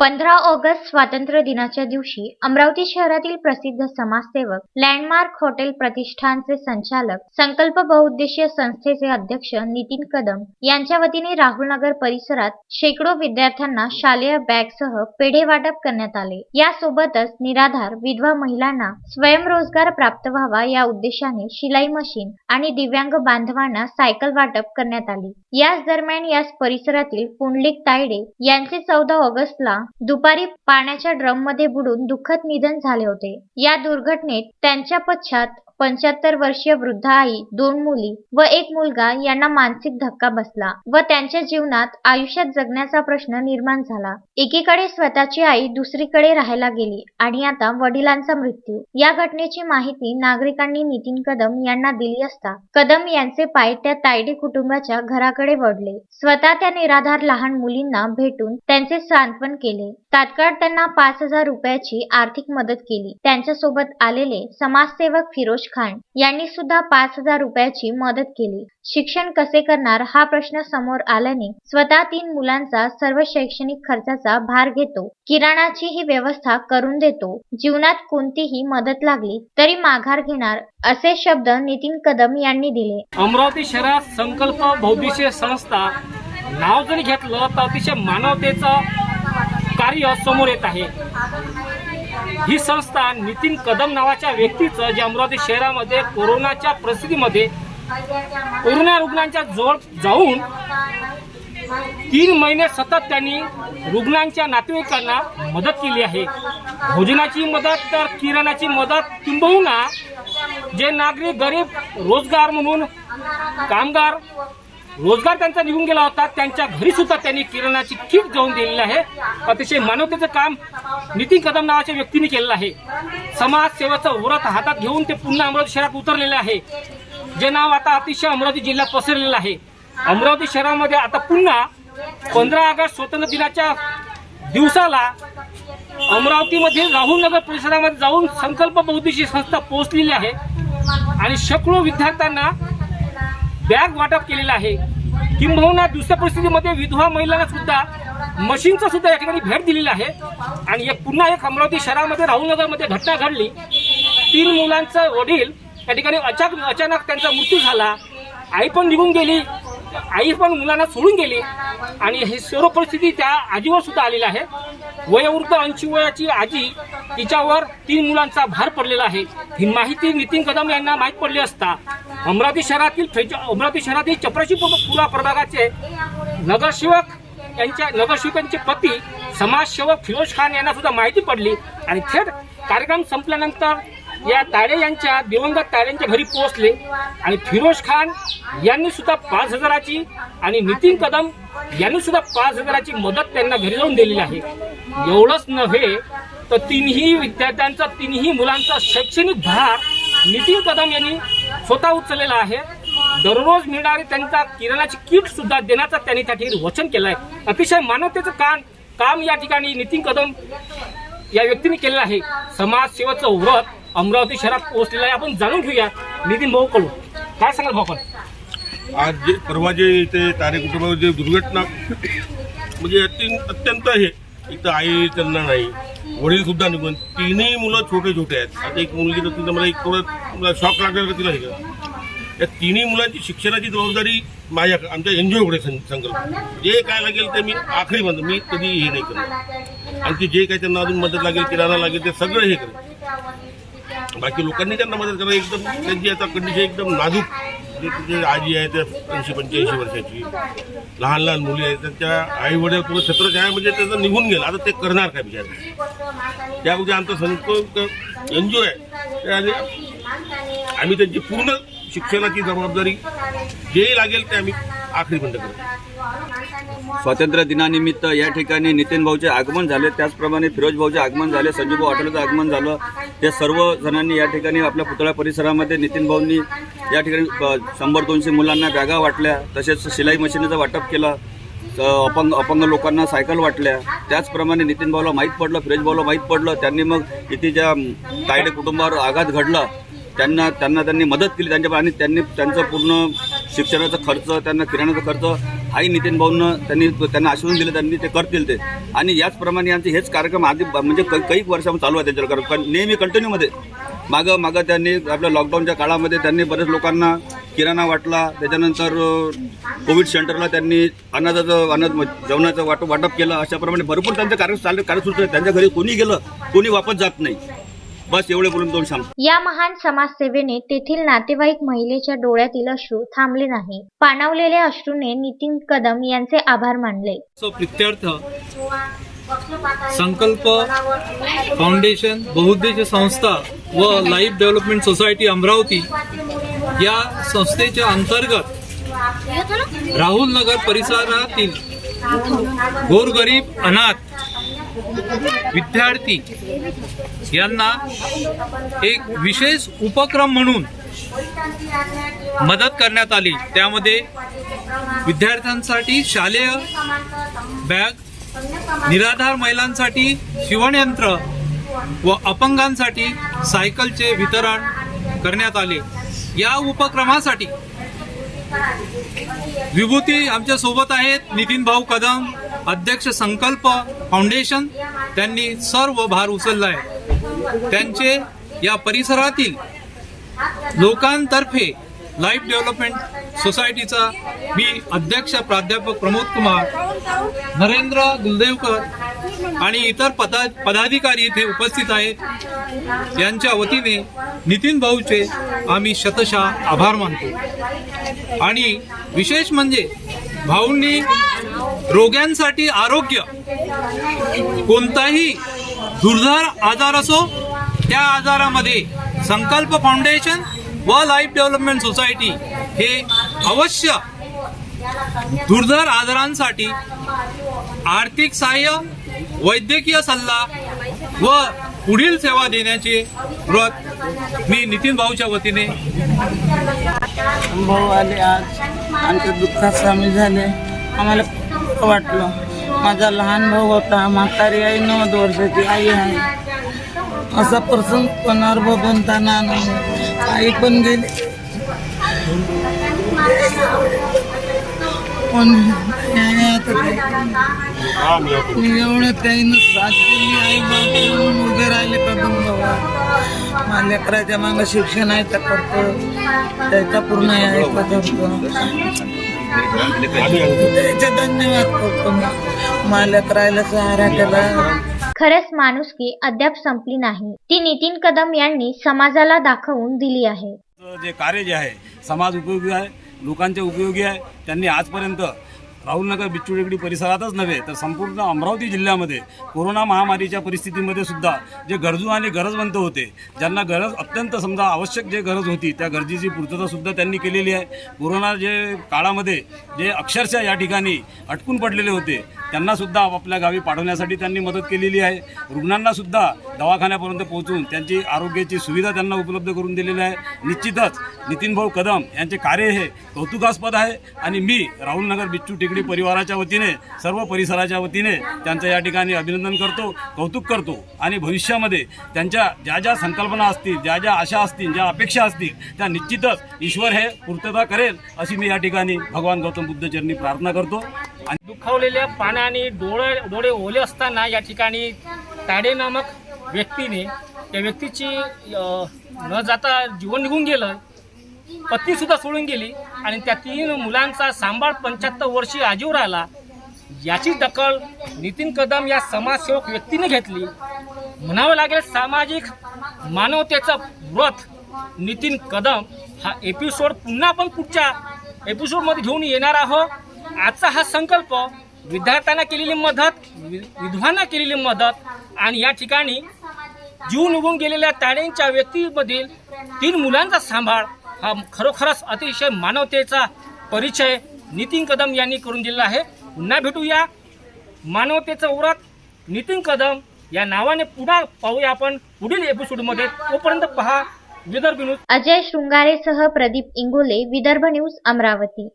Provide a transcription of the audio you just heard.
पंधरा ऑगस्ट स्वातंत्र्य दिनाच्या दिवशी अमरावती शहरातील प्रसिद्ध समाजसेवक लँडमार्क हॉटेल प्रतिष्ठानचे संचालक संकल्प बहुउद्देशीय संस्थेचे अध्यक्ष नितीन कदम यांच्या वतीने राहुलनगर परिसरात शेकडो विद्यार्थ्यांना शालेय बॅगसह पेढे वाटप करण्यात आले. यासोबतच निराधार विधवा महिलांना स्वयंरोजगार प्राप्त व्हावा या उद्देशाने शिलाई मशीन आणि दिव्यांग बांधवांना सायकल वाटप करण्यात आली. याच दरम्यान याच परिसरातील पुंडलिक तायडे यांचे चौदा ऑगस्टला दुपारी पाण्याच्या ड्रममध्ये बुडून दुःखद निधन झाले होते. या दुर्घटनेत त्यांच्या पश्चात पंच्याहत्तर वर्षीय वृद्ध आई दोन मुली व एक मुलगा यांना मानसिक धक्का बसला व त्यांच्या जीवनात आयुष्यात जगण्याचा प्रश्न निर्माण झाला. एकीकडे स्वतःची आई दुसरीकडे राहायला गेली आणि आता वडिलांचा मृत्यू. या घटनेची माहिती नागरिकांनी नितीन कदम यांना दिली असता कदम यांचे पाय त्या तायडे कुटुंबाच्या घराकडे वळले. स्वतः त्या निराधार लहान मुलींना भेटून त्यांचे सांत्वन केले. तात्काळ त्यांना पाच हजार रुपयाची आर्थिक मदत केली. त्यांच्यासोबत आलेले समाजसेवक फिरोज खान यांनी सुद्धा पाच हजार रुपयाची मदत केली. शिक्षण कसे करणार हा प्रश्न समोर आल्याने स्वतः तीन मुलांचा सर्व शैक्षणिक खर्चाचा भार घेतो. किराणाची ही व्यवस्था करून देतो. जीवनात कोणतीही मदत लागली तरी माघार घेणार असे शब्द नितीन कदम यांनी दिले. अमरावती शहरात संकल्प बहुद्देशीय संस्था नाव जरी घेतलं तर अतिशय मानवतेचं कार्य समोर येत आहे. ही संस्था नितीन कदम नावाच्या व्यक्तीचं जे अमरावती शहरामध्ये कोरोनाच्या परिस्थितीमध्ये कोरोना रुग्णांच्या जवळ जाऊन तीन महिने सतत त्यांनी रुग्णांच्या नातेवाईकांना मदत केली आहे. भोजनाची मदत तर किराणाची मदत किंबहुना जे नागरिक गरीब रोजगार म्हणून कामगार रोजगार त्यांचा निघून गेला होता. त्यांच्या घरी सुद्धा त्यांनी किराणाची किट जाऊन दिलेली आहे. अतिशय मानवतेचं काम नितीन कदम नावाच्या व्यक्तीने केलेलं आहे. समाजसेवेचं व्रत हातात घेऊन ते पुन्हा अमरावती शहरात उतरलेले आहे. जे नाव आता अतिशय अमरावती जिल्ह्यात पसरलेलं आहे. अमरावती शहरामध्ये आता पुन्हा पंधरा ऑगस्ट स्वतंत्र दिनाच्या दिवसाला अमरावतीमधील राहुलनगर परिसरामध्ये जाऊन संकल्प बहुद्देशीय संस्था पोहोचलेली आहे. आणि शेकडो विद्यार्थ्यांना बॅग वाटप केलेलं आहे. किंबहुना दुसऱ्या परिस्थितीमध्ये विधवा महिलांना सुद्धा मशीनचं सुद्धा या ठिकाणी भेट दिलेली आहे. आणि एक पुन्हा एक अमरावती शहरामध्ये राहुलनगरमध्ये घटना घडली. तीन मुलांचं वडील या ठिकाणी अचानक अचानक त्यांचा मृत्यू झाला. आई पण निघून गेली. आई पण मुलांना सोडून गेली. आणि ही सर्व परिस्थिती त्या आजीवर सुद्धा आलेली आहे. वयोवृद्ध ऐंशी वयाची आजी तिच्यावर तीन मुलांचा भार पडलेला आहे. ही माहिती नितीन कदम यांना माहीत पडली असता. अमरावती शहरातील अमरावती शहरातील चपराशी पुरा प्रभागाचे नगरसेवक यांच्या नगरसेवकांचे पती समाजसेवक फिरोज खान यांना सुद्धा माहिती पडली. आणि थेट कार्यक्रम संपल्यानंतर या ताडे यांच्या दिवंगत ताड्यांच्या घरी पोहोचले. आणि फिरोज खान यांनी सुद्धा पाच हजाराची आणि नितीन कदम यांनी सुद्धा पाच हजाराची मदत त्यांना घरी जाऊन दिलेली आहे. एवढंच नव्हे तर तिन्ही विद्यार्थ्यांचा तिन्ही मुलांचा शैक्षणिक भार नितीन कदम यांनी स्वतः उचललेला आहे. दररोज मिळणारी त्यांचा किराणाची किट सुद्धा देण्याचं त्यांनी त्या ठिकाणी वचन केलं आहे अतिशय मानवतेचं काम काम या ठिकाणी नितीन कदम या व्यक्तीने केलेलं आहे. समाजसेवेचं व्रत अमरावती शहरात पोहोचलेलं आहे. आपण जाणून घेऊया नितीन भाऊ कडू काय सांगाल भाऊ आज जे परवा जे इथे तारे कुटुंबावर जे दुर्घटना म्हणजे अत्यंत अत्यंत हे इथं आई त्यांना नाही. वडील सुद्धा निघून तिन्ही मुलं छोटे छोटे आहेत. आता एक मुलगी तर तिथं मला एक थोडं शॉक लागेल का तिला हे या तिन्ही मुलांची शिक्षणाची जबाबदारी माझ्या आमच्या एन जी ओकडे संकल्प जे काय लागेल ते मी आखरी म्हणतो मी कधी हे नाही करणार आणखी जे काही त्यांना अजून मदत लागेल किराणा लागेल ते सगळं हे करेल बाकी लोकांनी त्यांना मदत करा एकदम त्यांची आता कंडिशन एकदम नाजूक. जे जे आजी आहे त्या ऐंशी पंच्याऐंशी वर्षाची. लहान लहान मुली आहेत त्यांच्या आई वडील पूर्ण छत्रच आहे म्हणजे त्याचं निघून गेलं. आता ते करणार काय बिचारे? त्यामध्ये आमचा संकल्प एन जी ओ आहे ते आम्ही त्यांची पूर्ण शिक्षणाची जबाबदारी जे लागेल ते आम्ही आखरी बंद स्वातंत्र्य दिनानिमित्त या ठिकाणी नितीन भाऊचे आगमन झाले. त्याचप्रमाणे फिरोज भाऊचे आगमन झाले संजू भाऊ अटलचं आगमन झालं. ते सर्व जणांनी या ठिकाणी आपल्या पुतळा परिसरामध्ये नितीन भाऊंनी या ठिकाणी शंभर दोनशे मुलांना बॅगा वाटल्या. तसेच शिलाई मशीनीचं वाटप केलं. अपंग अपंग लोकांना सायकल वाटल्या. त्याचप्रमाणे नितीन भाऊला माहीत पडलं फिरोज भाऊला माहीत पडलं. त्यांनी मग इथे ज्या तायडे कुटुंबावर आघात घडला त्यांना त्यांना त्यांनी मदत केली त्यांच्या आणि त्यांनी त्यांचं पूर्ण शिक्षणाचा खर्च त्यांना किराण्याचा खर्च हाही नितीन भाऊंना त्यांनी त्यांना आश्वासन दिलं त्यांनी ते करतील ते. आणि याचप्रमाणे आमचे हेच कार्यक्रम आधी म्हणजे काही वर्षामध्ये चालू आहे त्यांच्या कारण नेहमी कंटिन्यूमध्ये मागं मागं त्यांनी आपल्या लॉकडाऊनच्या काळामध्ये त्यांनी बरेच लोकांना किराणा वाटला. त्याच्यानंतर कोविड सेंटरला त्यांनी अनाजाचं अनाज जेवणाचं वाटप वाटप केलं. अशाप्रमाणे भरपूर त्यांचे कार्य चालले कार्यसूत्र आहे. त्यांच्या घरी कोणी गेलं कोणी वापस जात नाही. बस एवढे बोलून दोन सांगतो या महान समाजसेवेने तेथील नातेवाईक महिलेच्या डोळ्यातील अश्रू थांबले नाही. पाणावलेल्या अश्रूने नितीन कदम यांचे आभार मानले. सो प्रित्यर्थ संकल्प फाउंडेशन बहुउद्देशीय संस्था व लाईफ डेव्हलपमेंट सोसायटी अमरावती या संस्थेच्या अंतर्गत राहुल नगर परिसरातील गोरगरीब अनाथ विद्यार्थी यांना एक विशेष उपक्रम म्हणून मदत करण्यात आली. त्यामध्ये विद्यार्थ्यांसाठी शालेय बॅग निराधार महिलांसाठी शिवणयंत्र व अपंगांसाठी सायकलचे वितरण करण्यात आले. या उपक्रमासाठी विभूती आमच्यासोबत आहेत. नितीन भाऊ कदम अध्यक्ष संकल्प फाउंडेशन त्यांनी सर्व भार उचलला आहे त्यांचे या परिसरातील लोकांतर्फे लाईफ डेव्हलपमेंट सोसायटीचा मी अध्यक्ष प्राध्यापक प्रमोद कुमार नरेंद्र गुलदेवकर आणि इतर पदा पदाधिकारी इथे उपस्थित आहेत. यांच्या वतीने नितीन भाऊचे आम्ही शतशः आभार मानतो. आणि विशेष म्हणजे भाऊंनी रोग्यांसाठी आरोग्य कोणताही दुर्धर आजार असो त्या आजारामध्ये संकल्प फाउंडेशन व लाईफ डेव्हलपमेंट सोसायटी हे अवश्य दुर्धर आजारांसाठी आर्थिक सहाय्य वैद्यकीय सल्ला व पुढील सेवा देण्याचे व्रत मी नितीन भाऊच्या वतीने भाऊ आले आज. आमच्या दुःखात सामील झाले. आम्हाला वाटलं. माझा लहान भाऊ होता म्हातारी आई नव्वद वर्षाची आई आहे. असा प्रसंग कोणावर बघूनताना आई पण गेली. पण नाही आता मी एवढं त्याईनं साथ दिली आई बाप उभे राहिले कदम बाबा? माझ्या लेकराच्या मागं शिक्षण आहे तर करतो. त्याचा पूर्ण आहे तर करतो त्याचे धन्यवाद करतो माझ्या लेकराला सहारा केला. खरंच माणुसकी अद्याप संपली नाही. ती नितीन कदम यांनी समाजाला दाखवून दिली आहे. जे कार्य जे आहे समाज उपयोगी आहे लोकांचे उपयोगी आहे त्यांनी आजपर्यंत राहुलनगर बिच्चू टेकडी परिसरातच नव्हे तर संपूर्ण अमरावती जिल्ह्यामध्ये कोरोना महामारीच्या परिस्थितीमध्ये सुद्धा जे गरजू आणि गरजवंत होते ज्यांना गरज अत्यंत समजा आवश्यक जे गरज होती त्या गरजेची पूर्ततासुद्धा त्यांनी केलेली आहे. कोरोना जे काळामध्ये जे अक्षरशः या ठिकाणी अटकून पडलेले होते त्यांना सुद्धा आपापल्या गावी पाठवण्यासाठी त्यांनी मदत केलेली आहे. रुग्णांना सुद्धा दवाखान्यापर्यंत पोहोचून त्यांची आरोग्याची सुविधा त्यांना उपलब्ध करून दिलेली आहे. निश्चितच नितीनभाऊ कदम यांचे कार्य हे कौतुकास्पद आहे आणि मी राहुलनगर बिच्चू टेकडी परिवाराच्या वतीने सर्व परिसराच्या वतीने त्यांचं या ठिकाणी अभिनंदन करतो कौतुक करतो आणि भविष्यामध्ये त्यांच्या ज्या ज्या संकल्पना असतील ज्या ज्या आशा असतील ज्या अपेक्षा असतील त्या निश्चितच ईश्वर हे पूर्तता करेल अशी मी या ठिकाणी भगवान गौतम बुद्ध चरणी प्रार्थना करतो. दुखावलेल्या पाण्याने डोळे डोळे ओले असताना या ठिकाणी ताडे नामक व्यक्तीने त्या व्यक्तीची न जाता जीवन निघून गेलं पत्नी सुद्धा सोडून गेली आणि त्या तीन मुलांचा सांभाळ पंच्याहत्तर वर्षी आजीव राहिला याची दखल नितीन कदम या समाजसेवक व्यक्तीने घेतली. म्हणावं लागेल सामाजिक मानवतेचं व्रत नितीन कदम हा एपिसोड पुन्हा आपण पुढच्या एपिसोडमध्ये घेऊन येणार आहोत. आजचा हा संकल्प विद्यार्थ्यांना केलेली मदत वि- विधवांना केलेली मदत आणि या ठिकाणी जीव निघून गेलेल्या ताड्यांच्या व्यक्तीमधील तीन मुलांचा सांभाळ हा खरोखरच अतिशय मानवतेचा परिचय नितीन कदम यांनी करून दिलेला आहे. पुन्हा भेटूया. मानवतेचं व्रत नितीन कदम या नावाने पुन्हा पाहूया आपण. पुढील एपिसोडमध्ये तोपर्यंत पहा. विदर्भ न्यूज अजय शृंगारेसह प्रदीप इंगोले विदर्भ न्यूज अमरावती.